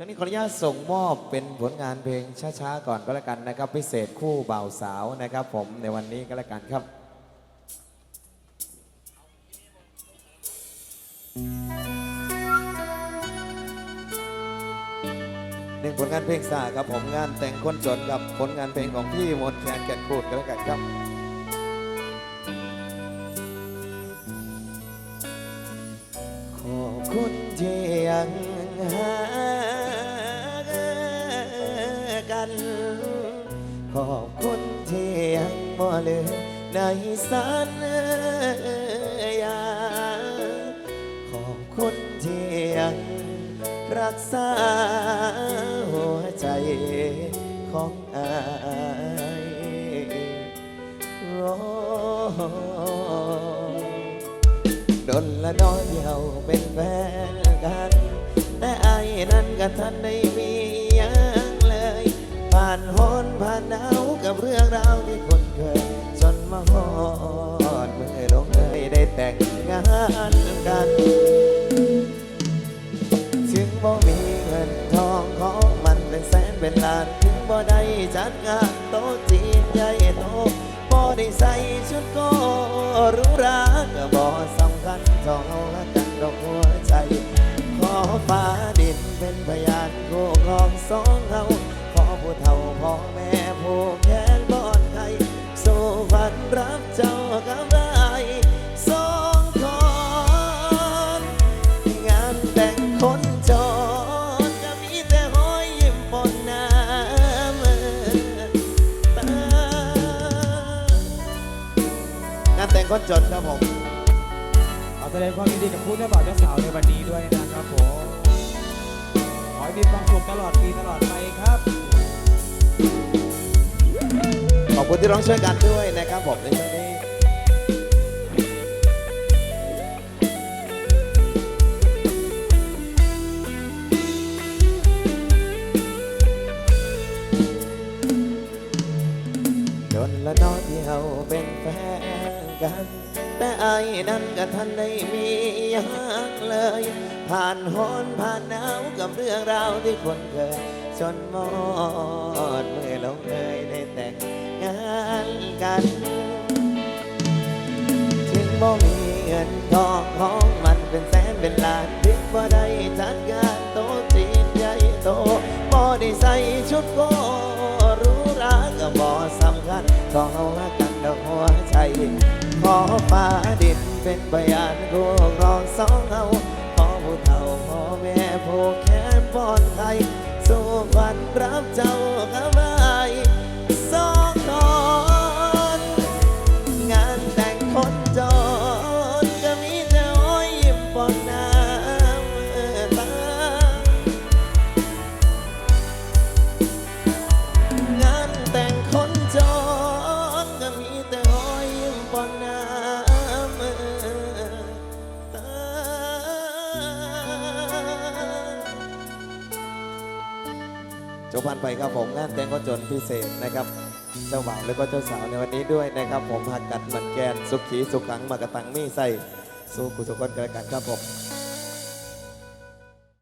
ช่วงนี้ขออนุญาตส่งมอบเป็นผลงานเพลงช้าๆก่อนก็แล้วกันนะครับ พิเศษคู่บ่าวสาวนะครับ ผมในวันนี้ก็แล้วกันครับ หนึ่งผลงานเพลงสาครับผมงานแต่งคนจนกับผลงานเพลงของพี่มนแคนแก่นคูดก็แล้วกันครับขอบคุณที่ยังหา คุณที่ยังบ่ลืมในสัญญาขอบคุณที่ยังรักษาหัวใจของอายโอ้ดนละน้อยเดียวเป็นแฟนกัน แต่ไอ้นั้นก็ทันได้มีหยังเลย ผ่านหนผ่านหนา เรื่องราวที่คนเคยจนมาฮอดเมื่อลงเอยได้แต่งงานกัน ถึงบ่มีเงินทองของมันเป็นแสนเป็นล้าน ถึงบ่ได้จัดงานโต๊ะจีนใหญ่โตบ่ได้ใส่ชุดก็รู้ราก็บ่สำคัญเท่าเฮารักกันดอกหัวใจ ขอฟ้าดินเป็นพยานคู่ครองสองเฮาขอผู้เฒ่าพ่อแม่ กับได้สองคนงานแต่งคนจนก็มีแต่หอยยิ้มปนน้ำตางานแต่งคนจนครับผม ขอแสดงความยินดีกับผู้เจ้าบ่าวเจ้าสาวในวันนี้ด้วยนะครับผม ขอให้มีความสุขตลอดปีตลอดไปครับ ขอบคุณที่ร้องช่วยกันด้วยนะครับผมในช่วงนี้ นละน้อยที่เฮาเป็นแฟนกัน แต่ไอ้นั้นก็ทันได้มีหยังเลย ผ่านหนผ่านหนาวกับเรื่องราวที่คนเคยจนหมดเมื่อลงเอยได้แต่งงานกัน ถึงบ่มี ก็เฮารักกันดอกหัวใจ ขอฟ้าดินเป็นพยานคู่ครองสองเอา จบผ่านไปครับผมงานแต่งก็จนพิเศษนะครับ เจ้าบ่าวแล้วก็เจ้าสาวในวันนี้ด้วยนะครับ ผมหักกัดมันแกนสุขีสุขขังมากระตังมีใส่สู้กุศลกันกันครับผม